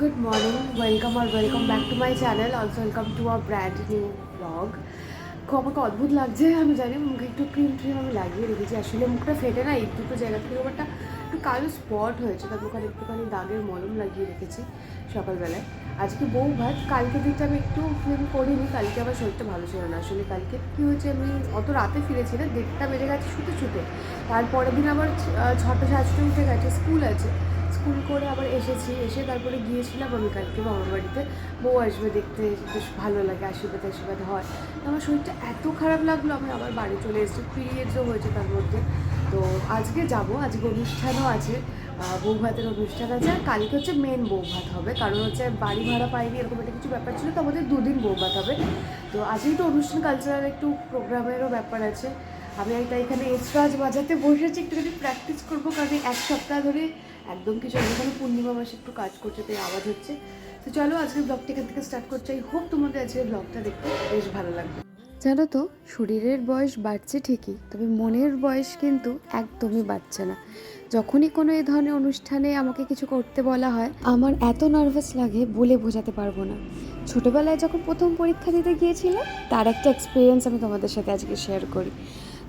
Good morning, welcome or welcome back to my channel. Also welcome to a brand new vlog. খুব আমাকে অদ্ভুত লাগছে আমি জানি মুখে একটু ক্রিম ট্রিম আমি লাগিয়ে রেখেছি। আসলে মুখটা ফেটে না এই দুটো জায়গা থেকে একটা একটু কালো স্পট হয়েছে তার ওখানে একটুখানি দাগের মলম লাগিয়ে রেখেছি সকালবেলায়। আজকে বউ ভাত কালকে দিকটা আমি একটু ফিল্ম করিনি কালকে আমার শরীরটা ভালো ছিল না। আসলে কালকে কী হয়েছে আমি অত রাতে ফিরেছি না দেড়টা বেজে গেছে শুতে শুতে। তারপরের দিন আবার ছটা সাড়ে ছটা উঠে গেছে স্কুল আছে। স্কুল করে আবার এসেছি, এসে তারপরে গিয়েছিলাম আমি কালকে মামার বাড়িতে। বউ আসবে দেখতে, বেশ ভালো লাগে, আশীর্বাদ আশীর্বাদ হয়। আমার শরীরটা এত খারাপ লাগল, আমি আবার বাড়ি চলে এসেছি, পিরিয়ডসও হয়েছে তার মধ্যে। তো আজকে যাব, আজকে অনুষ্ঠানও আছে বউ ভাতের অনুষ্ঠান আছে, আর কালকে হচ্ছে মেন বউ ভাত হবে, কারণ হচ্ছে বাড়ি ভাড়া পাইনি, এরকম একটা কিছু ব্যাপার ছিল, তো আমাদের দুদিন বউ ভাত হবে। তো আজকেই তো অনুষ্ঠান কালচারাল একটু প্রোগ্রামেরও ব্যাপার আছে। আমি একটা এখানে এসরাজ বাজাতে বসেছি, একটুখানি প্র্যাকটিস করব, কারণ এক সপ্তাহ ধরে একদম কিছু এখানে পূর্ণিমা মাসে একটু কাজ করছে, তাই আওয়াজ হচ্ছে। তো চলো আজকে ব্লগটা এখান থেকে স্টার্ট করছি। আই হোপ তোমাদের আজকে ব্লগটা দেখতে বেশ ভালো লাগবে। জানো তো, শরীরের বয়স বাড়ছে ঠিকই, তবে মনের বয়স কিন্তু একদমই বাড়ছে না। যখনই কোনো এই ধরনের অনুষ্ঠানে আমাকে কিছু করতে বলা হয়, আমার এত নার্ভাস লাগে বলে বোঝাতে পারব না। ছোটোবেলায় যখন প্রথম পরীক্ষা দিতে গিয়েছিলাম, তার একটা এক্সপিরিয়েন্স আমি তোমাদের সাথে আজকে শেয়ার করি।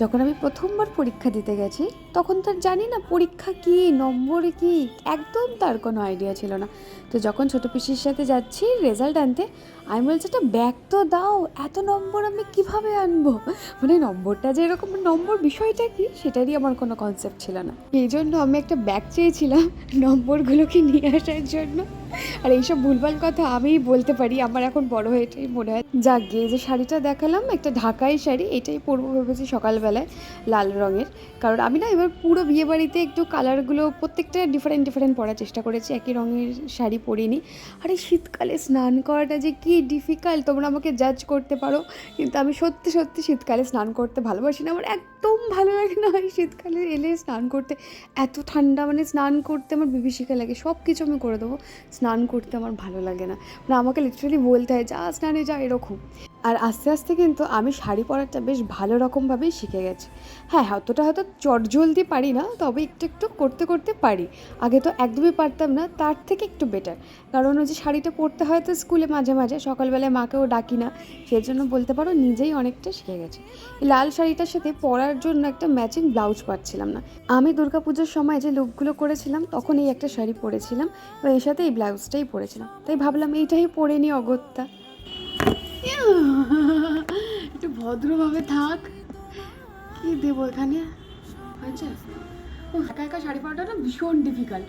যখন আমি প্রথমবার পরীক্ষা দিতে গেছি, তখন তার জানি না পরীক্ষা কি, নম্বর কি, একদম তার কোনো আইডিয়া ছিল না। তো যখন ছোটো পিসির সাথে যাচ্ছি রেজাল্ট আনতে, আমি বলছি একটা ব্যাগ তো দাও, এত নম্বর আমি কীভাবে আনব? মানে নম্বরটা যে এরকম, নম্বর বিষয়টা কি, সেটারই আমার কোনো কনসেপ্ট ছিল না। এই জন্য আমি একটা ব্যাগ চেয়েছিলাম, নম্বরগুলোকে নিয়ে আসার জন্য। আর এইসব ভুলভাল কথা আমিই বলতে পারি। আমার এখন বড় হয়ে এটাই মনে হয়। যাক গিয়ে যে শাড়িটা দেখালাম, একটা ঢাকাই শাড়ি, এটাই পরবো ভেবেছি সকালবেলায়, লাল রঙের। কারণ আমি না এবার পুরো বিয়ে বাড়িতে একটু কালারগুলো প্রত্যেকটা ডিফারেন্ট ডিফারেন্ট পরার চেষ্টা করেছি, একই রঙের শাড়ি পরিনি। আর এই শীতকালে স্নান করাটা যে কি ডিফিকাল্ট তোমরা আমাকে জাজ করতে পারো, কিন্তু আমি সত্যি সত্যি শীতকালে স্নান করতে ভালোবাসি না। আমার একদম ভালো লাগে না শীতকালে এলে স্নান করতে। এত ঠান্ডা মানে স্নান করতে আমার বিভীষিকা লাগে সব কিছু আমি করে দেবো। স্নান করতে আমার ভালো লাগে না। মানে আমাকে লিটারালি বলতে হয় যা স্নানে যা এরকম। আর আস্তে আস্তে কিন্তু আমি শাড়ি পরাটা বেশ ভালো রকমভাবেই শিখে গেছি। হ্যাঁ অতটা হয়তো চটজলদি পারি না, তবে একটু একটু করতে করতে পারি। আগে তো একদমই পারতাম না, তার থেকে একটু বেটার কারণ ওই যে শাড়িটা পরতে হয় তো স্কুলে মাঝে মাঝে, সকালবেলায় মাকেও ডাকি না সেই জন্য বলতে পারো নিজেই অনেকটা শিখে গেছি। লাল শাড়িটার সাথে পরার জন্য একটা ম্যাচিং ব্লাউজ পাচ্ছিলাম না। আমি দুর্গাপুজোর সময় যে লুকগুলো করেছিলাম, তখন এই একটা শাড়ি পরেছিলাম এবং এর সাথে এই ব্লাউজটাই পরেছিলাম। তাই ভাবলাম এইটাই পরে নিই অগত্যা। একটু ভদ্রভাবে থাক। কি দেবো এখানে? হয়েছে? ও, একা একা শাড়ি পরাটা না ভীষণ ডিফিকাল্ট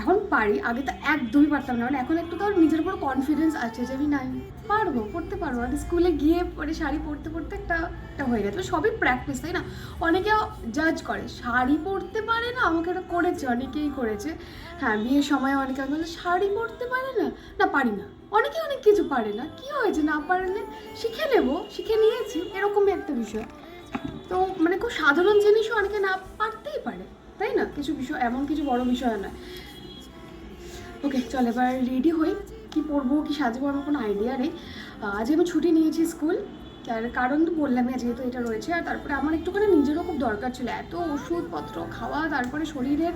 এখন পারি, আগে তো একদমই পারতাম না। মানে এখন একটু তো নিজের উপর কনফিডেন্স আছে যে আমি নাই। পারব, পড়তে পারব। আর স্কুলে গিয়ে পরে শাড়ি পরতে পরতে একটা একটা হয়ে গেছে। সবই প্র্যাকটিস তাই না? অনেকে জাজ করে, শাড়ি পরতে পারে না? আমাকে এটা করেছে। অনেকেই করেছে। হ্যাঁ বিয়ের সময় অনেকে বলে, শাড়ি পরতে পারে না? না, পারি না। অনেকে অনেক কিছু পারে না। কি হয়েছে না পারলে শিখে নেব, শিখে নিয়েছি, এরকমই একটা বিষয়। তো মানে খুব সাধারণ জিনিসও অনেকে না পারতেই পারে, তাই না? কিছু বিষয়, এমন কিছু বড় বিষয় নয়। ওকে, চল এবার রেডি হই। কি পরবো কি সাজবো, আমার কোনো আইডিয়া নেই। আজ আমি ছুটি নিয়েছি স্কুল আর কারণ তো বললামই আজকে যেহেতু এটা রয়েছে। আর তারপরে আমার একটুখানি নিজেরও খুব দরকার ছিল। এত ওষুধপত্র, খাওয়া, তারপরে শরীরের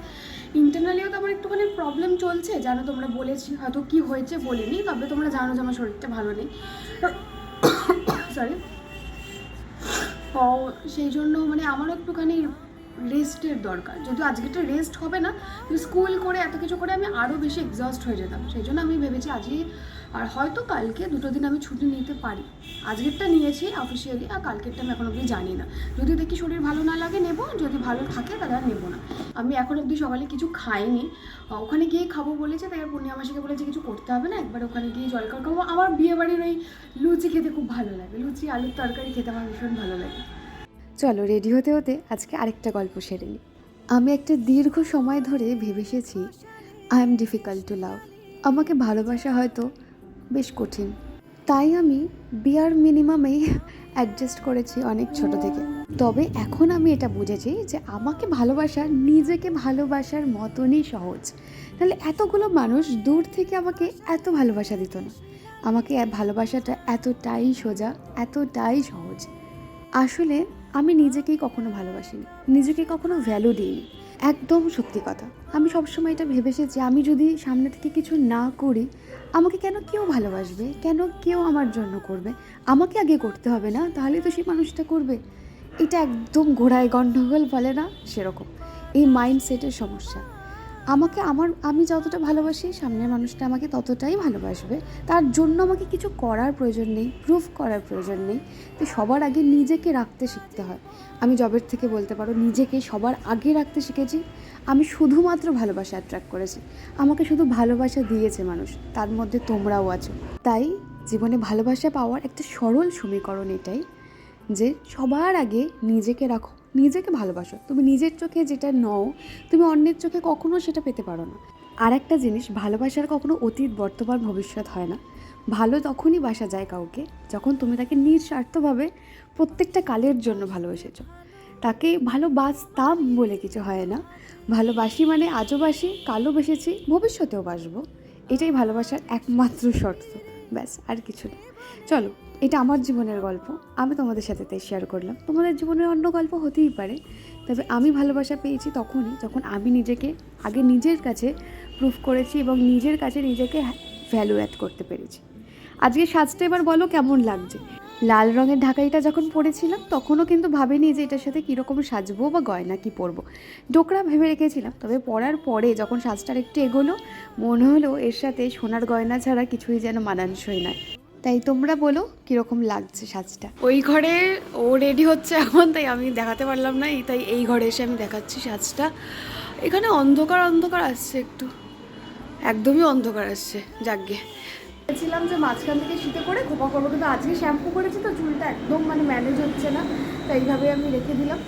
ইন্টারনালিও তো আমার একটুখানি প্রবলেম চলছে। জানো তোমরা বলেছি, হয়তো কী হয়েছে বলিনি, তবে তোমরা জানো যে আমার শরীরটা ভালো নেই। সরি তো সেই জন্য মানে আমারও একটুখানি রেস্টের দরকার। যদিও আজকেটা রেস্ট হবে না স্কুল করে এত কিছু করে আমি আরও বেশি এক্সস্ট হয়ে যেতাম। সেই জন্য আমি ভেবেছি আজই আর হয়তো কালকে দুটো দিন আমি ছুটি নিতে পারি। আজকেরটা নিয়েছি অফিসিয়ালি আর কালকেরটা আমি এখন অবধি জানি না। যদি দেখি শরীর ভালো না লাগে নেব, যদি ভালো থাকে তাহলে আর নেব না। আমি এখন অবধি সকালে কিছু খাইনি। ওখানে গিয়ে খাব বলেছে, তাই পূর্ণিমা মাসিকে বলেছে কিছু করতে হবে না, একবার ওখানে গিয়ে জলখাবার খাব। আমার বিয়ে বাড়ির ওই লুচি খেতে খুব ভালো লাগে। লুচি, আলুর তরকারি খেতে আমার ভীষণ ভালো লাগে। চলো রেডি হতে হতে আজকে আরেকটা গল্প সেরে নিই। আমি একটা দীর্ঘ সময় ধরে ভেবে এসেছি I am difficult to love আমাকে ভালোবাসা হয়তো বেশ কঠিন। তাই আমি বিয়ার মিনিমামেই অ্যাডজাস্ট করেছি অনেক ছোট থেকে। তবে এখন আমি এটা বুঝেছি যে আমাকে ভালোবাসা নিজেকে ভালোবাসার মতনই সহজ। তাহলে এতগুলো মানুষ দূর থেকে আমাকে এত ভালোবাসা দিত না। আমাকে ভালোবাসাটা এতটাই সোজা, এতটাই সহজ। আসলে আমি নিজেকেই কখনো ভালোবাসিনি। নিজেকে কখনো ভ্যালু দিইনি। একদম সত্যি কথা। আমি সবসময় এটা ভেবেছি যে আমি যদি সামনে থেকে কিছু না করি, আমাকে কেন কেউ ভালোবাসবে? কেন কেউ আমার জন্য করবে? আমাকে আগে করতে হবে না? তাহলে তো সেই মানুষটা করবে। এটা একদম ঘোড়ায় গণ্ডগোল বলে না? সেরকম। এই মাইন্ডসেটের সমস্যা। আমাকে আমার, আমি যতটা ভালোবাসি সামনের মানুষটা আমাকে ততটাই ভালোবাসবে। তার জন্য আমাকে কিছু করার প্রয়োজন নেই প্রুফ করার প্রয়োজন নেই। তো সবার আগে নিজেকে রাখতে শিখতে হয়। আমি জবের থেকে বলতে পারো, নিজেকে সবার আগে রাখতে শিখেছি। আমি শুধুমাত্র ভালোবাসা অ্যাট্রাক্ট করেছি। আমাকে শুধু ভালোবাসা দিয়েছে মানুষ, তার মধ্যে তোমরাও আছো। তাই জীবনে ভালোবাসা পাওয়ার একটা সরল সমীকরণ এটাই যে সবার আগে নিজেকে রাখো। নিজেকে ভালোবাসো। তুমি নিজের চোখে যেটা নও, তুমি অন্যের চোখে কখনো সেটা পেতে পারো না। আর একটা জিনিস, ভালোবাসার কখনো অতীত, বর্তমান, ভবিষ্যৎ হয় না। ভালো তখনই বাসা যায় কাউকে, যখন তুমি তাকে নিঃস্বার্থভাবে প্রত্যেকটা কালের জন্য ভালোবেসেছো। তাকে ভালোবাসতাম বলে কিছু হয় না। ভালোবাসি মানে আজও বাসি, কালও বেসেছি, ভবিষ্যতেও বাসবো। এটাই ভালোবাসার একমাত্র শর্ত। ব্যাস, আর কিছু না। চলো এটা আমার জীবনের গল্প। আমি তোমাদের সাথে তাই শেয়ার করলাম। তোমাদের জীবনের অন্য গল্প হতেই পারে। তবে আমি ভালোবাসা পেয়েছি তখনই যখন আমি নিজেকে আগে নিজের কাছে প্রুফ করেছি এবং নিজের কাছে নিজেকে ভ্যালু অ্যাড করতে পেরেছি। আজকে সাজটা এবার বলো কেমন লাগছে? লাল রঙের ঢাকাইটা যখন পরেছিলাম, তখনও কিন্তু ভাবিনি যে এটার সাথে কীরকম সাজবো বা গয়না কি পরবো। ডোকরা ভেবে রেখেছিলাম, তবে পরার পরে যখন সাজটার একটু এগোলো, মনে হলো এর সাথে সোনার গয়না ছাড়া কিছুই যেন মানানসই নয়। তাই তোমরা বলো কীরকম লাগছে সাজটা? ওই ঘরে ও রেডি হচ্ছে এখন, তাই আমি দেখাতে পারলাম না। এই তাই এই ঘরে এসে আমি দেখাচ্ছি সাজটা। এখানে অন্ধকার অন্ধকার আসছে একটু। একদমই অন্ধকার আসছে, যাকগে। বলছিলাম যে মাঝখান থেকে শীতে করে খোপা করব, কিন্তু আজকে শ্যাম্পু করেছি তো চুলটা একদম মানে ম্যানেজ হচ্ছে না, তাই এইভাবে আমি রেখে দিলাম।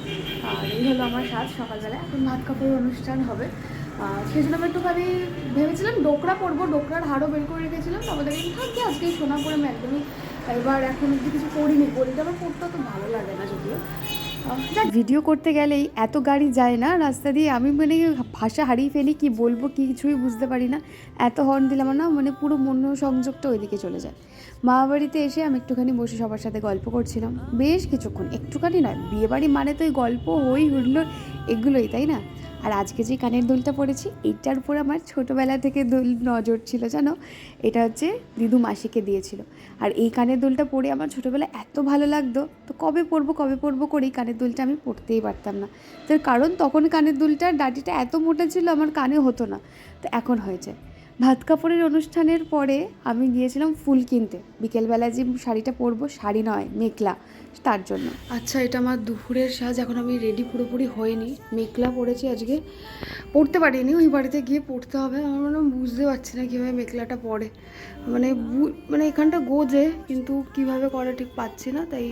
আর এই হলো আমার সাজ সকালবেলা এখন ভাত কাপড়ের অনুষ্ঠান হবে। সেই জন্য আমি একটুখানি ভেবেছিলাম ডোকরা পরবো, ডোকরার হাড়ও বের করে রেখেছিলাম। তারপরে দেখলাম, থাকি আজকে সোনা পরে আমি একদমই এবার এখন অব্দি কিছু করিনি। বলিটা আমার পরতে তো ভালো লাগে না যদিও। ভিডিও করতে গেলেই এত গাড়ি যায় না রাস্তা দিয়ে, আমি মানে ভাষা হারিয়ে ফেলি, কি বলব, কি কিছুই বুঝতে পারি না। এত হর্ন দিলাম না মানে পুরো মন সংযোগটা ওইদিকে চলে যায়। মা বাড়িতে এসে আমি একটুখানি বসে সবার সাথে গল্প করছিলাম। বেশ কিছুক্ষণ, একটুখানি নয়, বিয়েবাড়ি মানে তো এই গল্প, হই, হুল্লোড়, এগুলোই, তাই না? আর আজকে যে কানের দুলটা পড়েছি এইটার উপর আমার ছোটোবেলা থেকে দুল নজর ছিল, জানো? এটা হচ্ছে দিদু মাসিকে দিয়েছিল। আর এই কানের দুলটা পরে আমার ছোটোবেলায় এত ভালো লাগতো। তো কবে পরবো কবে পরবো করে এই কানের দুলটা আমি পড়তেই পারতাম না। তার কারণ তখন কানের দুলটার ডাটিটা এত মোটা ছিল, আমার কানে হতো না। তো এখন হয়েছে। ভাত কাপড়ের অনুষ্ঠানের পরে আমি গিয়েছিলাম ফুল কিনতে। বিকেলবেলা যে শাড়িটা পরবো, শাড়ি নয় মেঘলা তার জন্য। আচ্ছা এটা আমার দুপুরের সাজ, এখন আমি রেডি পুরোপুরি হয়নি। মেঘলা পড়েছি আজকে। পড়তে পারিনি, ওই বাড়িতে গিয়ে পড়তে হবে। আমার মানে বুঝতে পারছি না কীভাবে মেঘলাটা পরে। মানে মানে এখানটা গোজে, কিন্তু কীভাবে করে ঠিক পাচ্ছি না, তাই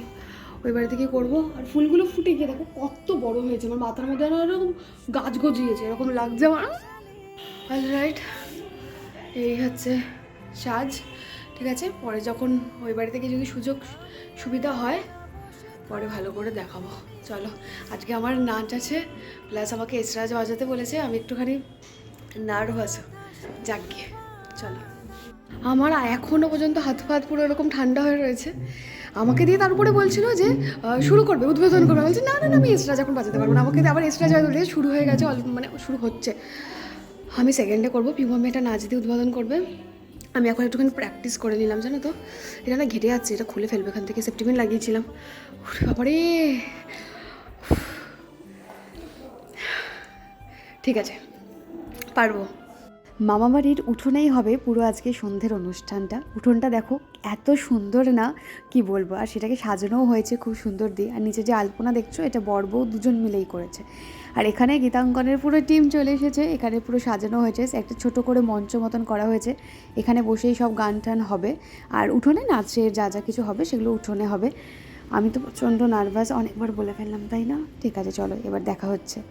ওই বাড়িতে গিয়ে করব। আর ফুলগুলো ফুটে গিয়ে দেখো, কত বড় হয়েছে। আমার মাথার মধ্যে এরকম গাছ গজিয়েছে, এরকম লাগছে আমার। অল রাইট এই হচ্ছে সাজ, ঠিক আছে? পরে যখন ওই বাড়ি থেকে যদি সুযোগ, সুবিধা হয়, পরে ভালো করে দেখাবো। চলো, আজকে আমার নাচ আছে প্লাস আমাকে এসরাজ বাজাতে বলেছে, আমি একটুখানি নার্ভাস যাক গিয়ে, চলো। আমার এখনও পর্যন্ত হাত ফাত পুরো এরকম ঠান্ডা হয়ে রয়েছে। আমাকে দিয়ে তার উপরে বলছিল যে শুরু করবে, উদ্বোধন করবে। বলছে, না না না, আমি এসরাজ এখন বাজাতে পারব না। আমাকে আবার এসরাজ বাজাতে শুরু হয়ে গেছে মানে শুরু হচ্ছে। আমি সেকেন্ডে করব। পিউ মামি এটা নাচ দিয়ে উদ্বোধন করবে। আমি এখন একটুখানি প্র্যাকটিস করে নিলাম, জানো তো? এটা না ঘেটে যাচ্ছে, এটা খুলে ফেলবে এখান থেকে। সেফটিপিন লাগিয়েছিলাম। বাবারে! ঠিক আছে, পারব। মামা বাড়ির উঠোনেই হবে পুরো আজকে সন্ধ্যের অনুষ্ঠানটা। উঠোনটা দেখো এত সুন্দর না, কি বলব? আর সেটাকে সাজানোও হয়েছে খুব সুন্দর দিয়ে। আর নিচে যে আলপনা দেখছ, এটা বর বউ দুজন মিলেই করেছে। আর এখানে গীতাঙ্কনের পুরো টিম চলে এসেছে। এখানে পুরো সাজানো হয়েছে। একটা ছোট করে মঞ্চ মতন করা হয়েছে। এখানে বসেই সব গান টান হবে। আর উঠোনে নাচের যা যা কিছু হবে সেগুলো উঠোনে হবে। আমি তো প্রচণ্ড নার্ভাস অনেকবার বলে ফেললাম, তাই না? ঠিক আছে, চলো, এবার দেখা হচ্ছে।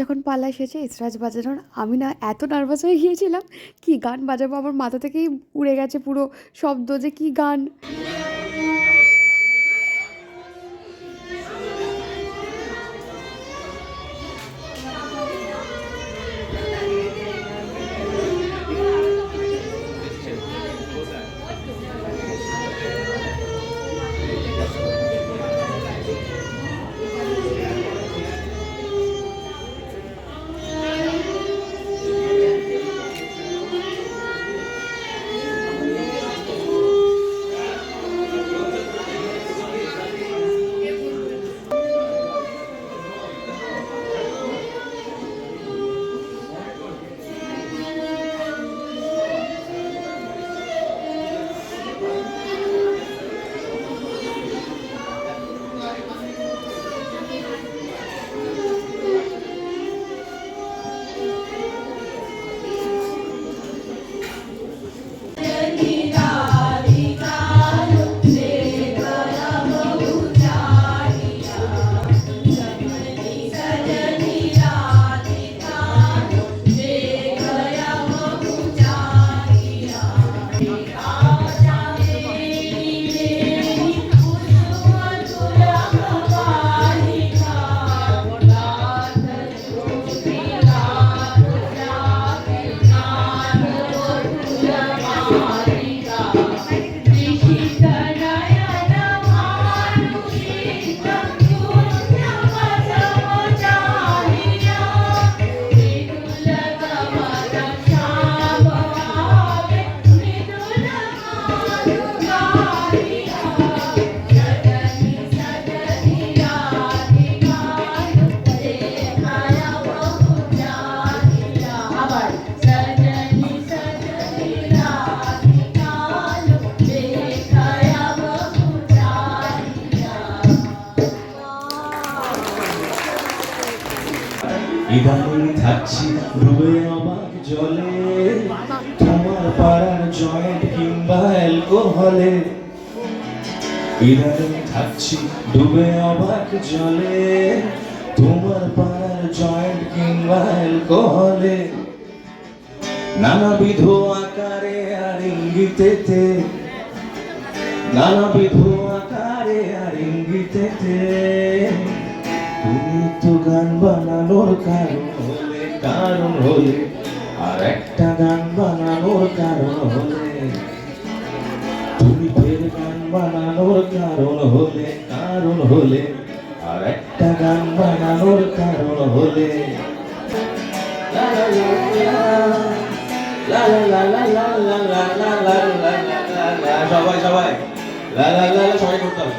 যখন পালা এসেছে ইসরাজ বাজানোর, আমি না এত নার্ভাস হয়ে গিয়েছিলাম, কি গান বাজাবো? আমার মাথা থেকেই উড়ে গেছে পুরো শব্দ যে কি গান? ডুবে অবাক জলে, তোমার পাড়ার জয়েন্ট কিংবা অ্যালকোহলে। ইদানিং থাকছি, ডুবে অবাক জলে, তোমার পাড়ার জয়েন্ট কিংবা অ্যালকোহলে। নানাবিধ আকারে আর ইঙ্গিতেতে, নানাবিধ আকারে আর ইঙ্গিতেতে, তুমি তো গান বানানোর কারণ। কারণ হলে আর একটা গান বানানোর কারণ হলে তুমি ফের গান বানানোর কারণ হলে কারণ হলে আর একটা গান বানানোর কারণ হলে লা লা লা লা লা লা লা লা লা লা লা লা লা লা লা সবাই সবাই লা লা লা লা সবাই করতে হবে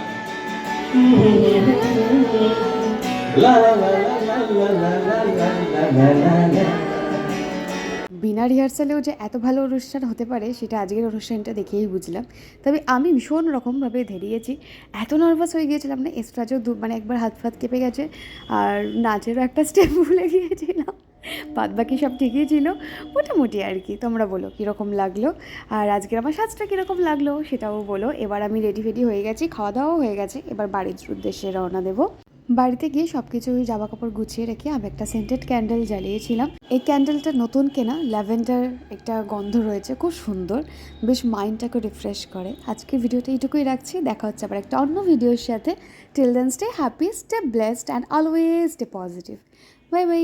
La la la la বিনা রিহার্সালেও যে এত ভালো অনুষ্ঠান হতে পারে, সেটা আজকের অনুষ্ঠানটা দেখেই বুঝলাম। তবে আমি ভীষণ রকমভাবে ধেরিয়েছি। এত নার্ভাস হয়ে গিয়েছিলাম না এস্ট্রাজও দু মানে একবার হাত ফাত কেঁপে গেছে, আর নাচেরও একটা স্টেপ ভুলে গিয়েছিলাম। বাদ বাকি সব ঠিকই ছিল, মোটামুটি আর কি। তোমরা বলো, কীরকম লাগল? আর আজকের আমার সাজটা কীরকম লাগল, সেটাও বলো। এবার আমি রেডি ফেডি হয়ে গেছি খাওয়া দাওয়াও হয়ে গেছে, এবার বাড়ির উদ্দেশ্যে রওনা দেবো। বাড়িতে গিয়ে সব কিছু জামা কাপড় গুছিয়ে রেখে আমি একটা সেন্টেড ক্যান্ডেল জ্বালিয়েছিলাম। এই ক্যান্ডেলটা নতুন কেনা ল্যাভেন্ডার একটা গন্ধ রয়েছে, খুব সুন্দর, বেশ মাইন্ডটাকে রিফ্রেশ করে। আজকে ভিডিওটা এইটুকুই রাখছি, দেখা হচ্ছে আবার একটা অন্য ভিডিওর সাথে। Till then stay happy stay blessed and always stay positive bye bye